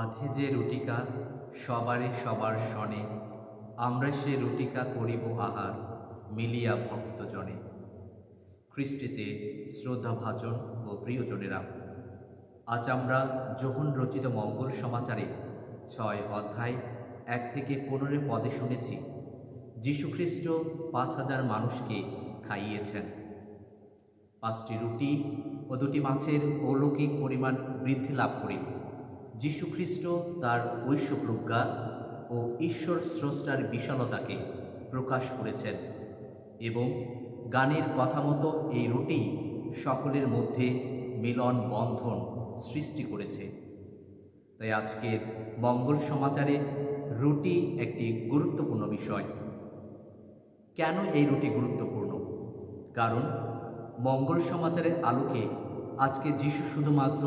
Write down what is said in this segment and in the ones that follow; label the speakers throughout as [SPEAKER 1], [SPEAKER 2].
[SPEAKER 1] বাঁধে যে রুটিকা, সবারে সবার সনে আমরা সে রুটিকা করিব আহার, মিলিয়া ভক্তজনে। খ্রিস্টিতে শ্রদ্ধাভাজন ও প্রিয়জনেরা। আজ আমরা যোহন রচিত মঙ্গল সমাচারে ছয় অধ্যায় এক থেকে পনেরো পদে শুনেছি, যীশুখ্রিস্ট পাঁচ হাজার মানুষকে খাইয়েছেন। পাঁচটি রুটি ও দুটি মাছের অলৌকিক পরিমাণ বৃদ্ধি লাভ করে যীশুখ্রিস্ট তার ঐশ্য প্রজ্ঞা ও ঈশ্বর স্রষ্টার বিশালতাকে প্রকাশ করেছেন এবং গানের কথা মতো এই রুটি সকলের মধ্যে মিলন বন্ধন সৃষ্টি করেছে। তাই আজকের মঙ্গল সমাচারে রুটি একটি গুরুত্বপূর্ণ বিষয়। কেন এই রুটি গুরুত্বপূর্ণ? কারণ মঙ্গল সমাচারের আলোকে আজকে যিশু শুধুমাত্র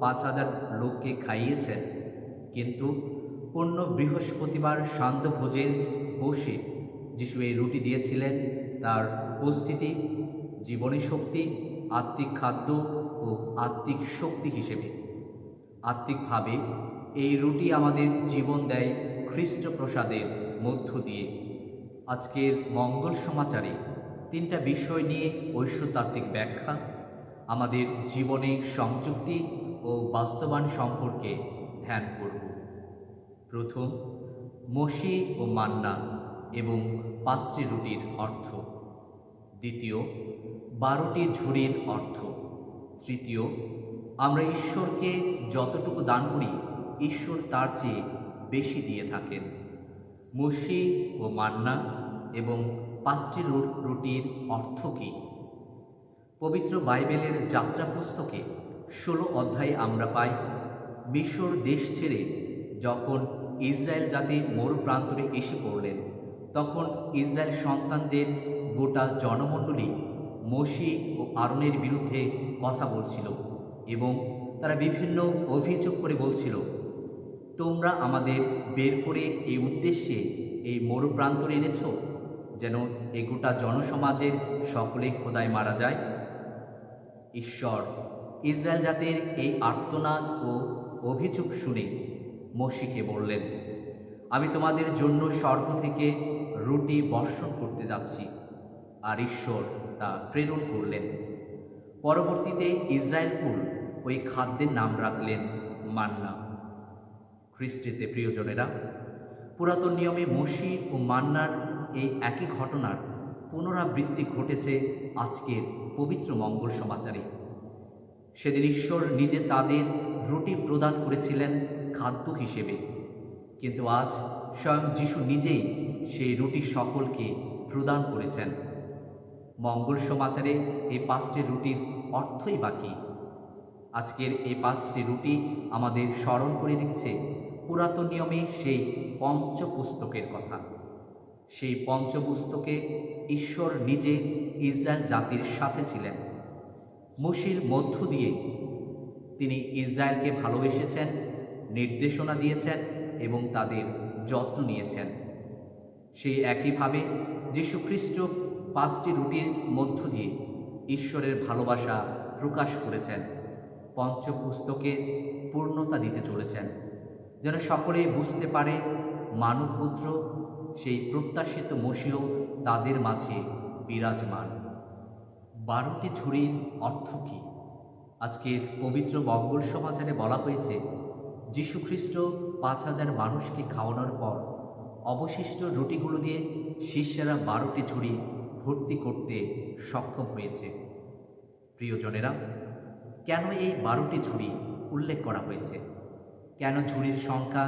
[SPEAKER 1] পাঁচ হাজার লোককে খাইয়েছেন কিন্তু পূর্ণ বৃহস্পতিবার শান্ত ভোজের বসে যিশু এই রুটি দিয়েছিলেন, তার উপস্থিতি জীবনী শক্তি আত্মিক খাদ্য ও আত্মিক শক্তি হিসেবে। আত্মিকভাবে এই রুটি আমাদের জীবন দেয় খ্রিস্ট প্রসাদের মধ্য দিয়ে। আজকের মঙ্গল সমাচারে তিনটা বিষয় নিয়ে ঐশ্বতাত্ত্বিক ব্যাখ্যা, আমাদের জীবনে সংযুক্তি ও বাস্তবায়ন সম্পর্কে ধ্যান করব। প্রথম, মসি ও মান্না এবং পাঁচটি রুটির অর্থ। দ্বিতীয়, বারোটি ঝুড়ির অর্থ। তৃতীয়, আমরা ঈশ্বরকে যতটুকু দান করি, ঈশ্বর তার চেয়ে বেশি দিয়ে থাকেন। মসি ও মান্না এবং পাঁচটি রুটির অর্থ কী? পবিত্র বাইবেলের যাত্রা পুস্তকে ষোলো অধ্যায়ে আমরা পাই, মিশর দেশ ছেড়ে যখন ইসরায়েল জাতি মরু প্রান্তরে এসে পড়লেন, তখন ইসরায়েল সন্তানদের গোটা জনমণ্ডলী মসি ও আরনের বিরুদ্ধে কথা বলছিল এবং তারা বিভিন্ন অভিযোগ করে বলছিল, তোমরা আমাদের বের করে এই উদ্দেশ্যে এই মরু প্রান্তরে এনেছ, যেন এই গোটা জনসমাজের সকলে খোদায় মারা যায়? ঈশ্বর ইসরায়েল জাতির এই আর্তনাদ ও অভিযোগ শুনে মসিকে বললেন, আমি তোমাদের জন্য স্বর্গ থেকে রুটি বর্ষণ করতে যাচ্ছি। আর ঈশ্বর তা প্রেরণ করলেন। পরবর্তীতে ইসরায়েলকুল ওই খাদ্যের নাম রাখলেন মান্না। খ্রিস্টিতে প্রিয়জনেরা, পুরাতন নিয়মে মসি ও মান্নার এই একই ঘটনার পুনরাবৃত্তি ঘটেছে আজকের পবিত্র মঙ্গল সমাচারে। সেদিন ঈশ্বর নিজে তাদের রুটি প্রদান করেছিলেন খাদ্য হিসেবে। কিন্তু আজ স্বয়ং যিশু নিজেই সেই রুটি সকলকে প্রদান করেছেন। মঙ্গল সমাচারে এই পাঁচটি রুটির অর্থই বাকি। আজকের এই পাঁচটি রুটি আমাদের স্মরণ করে দিচ্ছে পুরাতন নিয়মে সেই পঞ্চপুস্তকের কথা। সেই পঞ্চপুস্তকে ঈশ্বর নিজে ইসরায়েল জাতির সাথে ছিলেন। মসির মধ্য দিয়ে তিনি ইসরায়েলকে ভালোবেসেছেন, নির্দেশনা দিয়েছেন এবং তাদের যত্ন নিয়েছেন। সেই একইভাবে যীশুখ্রিস্ট পাঁচটি রুটির মধ্য দিয়ে ঈশ্বরের ভালোবাসা প্রকাশ করেছেন পঞ্চপুস্তকে পূর্ণতা দিতে চলেছেন, যেন সকলেই বুঝতে পারে মানবপুত্র সেই প্রত্যাশিত মসিও তাদের মাঝে বিরাজমান। বারোটি ঝুড়ির অর্থ কী? আজকের পবিত্র মঙ্গল সমাচারে বলা হয়েছে, যীশুখ্রিস্ট পাঁচ হাজার মানুষকে খাওয়ানোর পর অবশিষ্ট রুটিগুলো দিয়ে শিষ্যেরা বারোটি ঝুড়ি ভর্তি করতে সক্ষম হয়েছে। প্রিয়জনেরা কেন এই বারোটি ঝুড়ি উল্লেখ করা হয়েছে? কেন ঝুড়ির সংখ্যা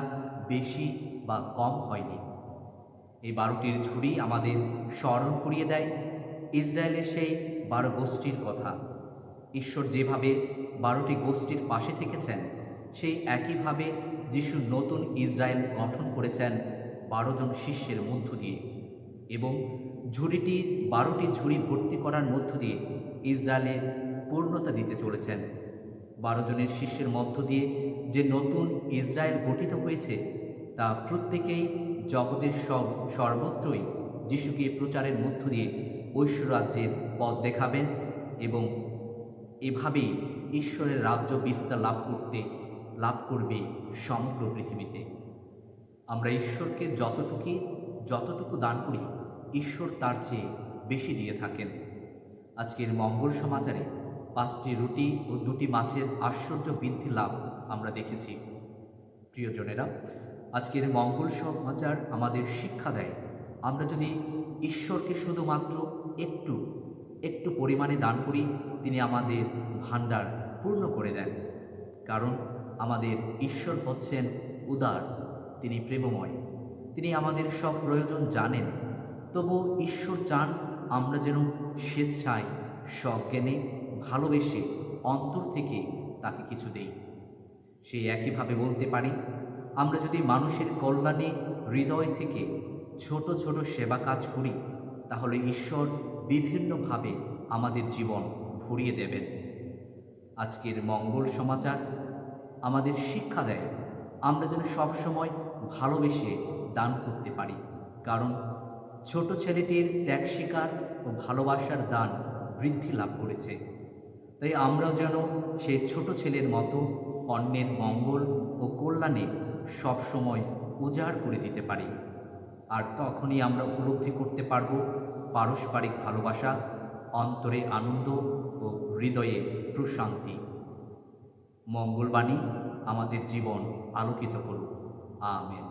[SPEAKER 1] বেশি বা কম হয়নি? এই বারোটির ঝুড়ি আমাদের স্মরণ করিয়ে দেয়, ইসরায়েলের সেই বারো গোষ্ঠীর কথা। ঈশ্বর যেভাবে বারোটি গোষ্ঠীর পাশে থেকেছেন, সেই একইভাবে যিশু নতুন ইসরায়েল গঠন করেছেন বারো জন শিষ্যের মধ্য দিয়ে এবং ঝুড়িটি, বারোটি ঝুড়ি ভর্তি করার মধ্য দিয়ে ইসরায়েলের পূর্ণতা দিতে চলেছেন। বারো জনের শিষ্যের মধ্য দিয়ে যে নতুন ইসরায়েল গঠিত হয়েছে, তা প্রত্যেকেই জগতের সব সর্বত্রই যিশুকে প্রচারের মধ্য দিয়ে ঐশ্বরাজ্যের পথ দেখাবেন এবং এভাবেই ঈশ্বরের রাজ্য বিস্তার লাভ করতে, লাভ করবে সমগ্র পৃথিবীতে। আমরা ঈশ্বরকে যতটুকু যতটুকু দান করি, ঈশ্বর তার চেয়ে বেশি দিয়ে থাকেন। আজকের মঙ্গল সমাচারে পাঁচটি রুটি ও দুটি মাছের আশ্চর্য বৃদ্ধি লাভ আমরা দেখেছি। প্রিয়জনেরা, আজকের মঙ্গল সমাচার আমাদের শিক্ষা দেয়। আমরা যদি ঈশ্বরকে শুধুমাত্র একটু একটু পরিমাণে দান করি, তিনি আমাদের ভাণ্ডার পূর্ণ করে দেন। কারণ আমাদের ঈশ্বর হচ্ছেন উদার, তিনি প্রেমময়, তিনি আমাদের সব প্রয়োজন জানেন। তবু ঈশ্বর চান আমরা যেন স্বেচ্ছায় সজ্ঞানে ভালোবেসে অন্তর থেকে তাকে কিছু দেই। সে একইভাবে বলতে পারি, আমরা যদি মানুষের কল্যাণে হৃদয় থেকে ছোট ছোট সেবা কাজ করি তাহলে ঈশ্বর বিভিন্নভাবে আমাদের জীবন ভরিয়ে দেবেন। আজকের মঙ্গল সমাচার আমাদের শিক্ষা দেয়, আমরা যেন সবসময় ভালোবেসে দান করতে পারি। কারণ ছোট ছেলেটির ত্যাগ স্বীকার ও ভালোবাসার দান বৃদ্ধি লাভ করেছে। তাই আমরাও যেন সেই ছোট ছেলের মতো অন্যের মঙ্গল ও কল্যাণে সবসময় উজাড় করে দিতে পারি। আর তখনই আমরা উপলব্ধি করতে পারব পারস্পরিক ভালোবাসা, অন্তরে আনন্দ ও হৃদয়ে প্রশান্তি। মঙ্গলবাণী আমাদের জীবন আলোকিত করুক। আমেন।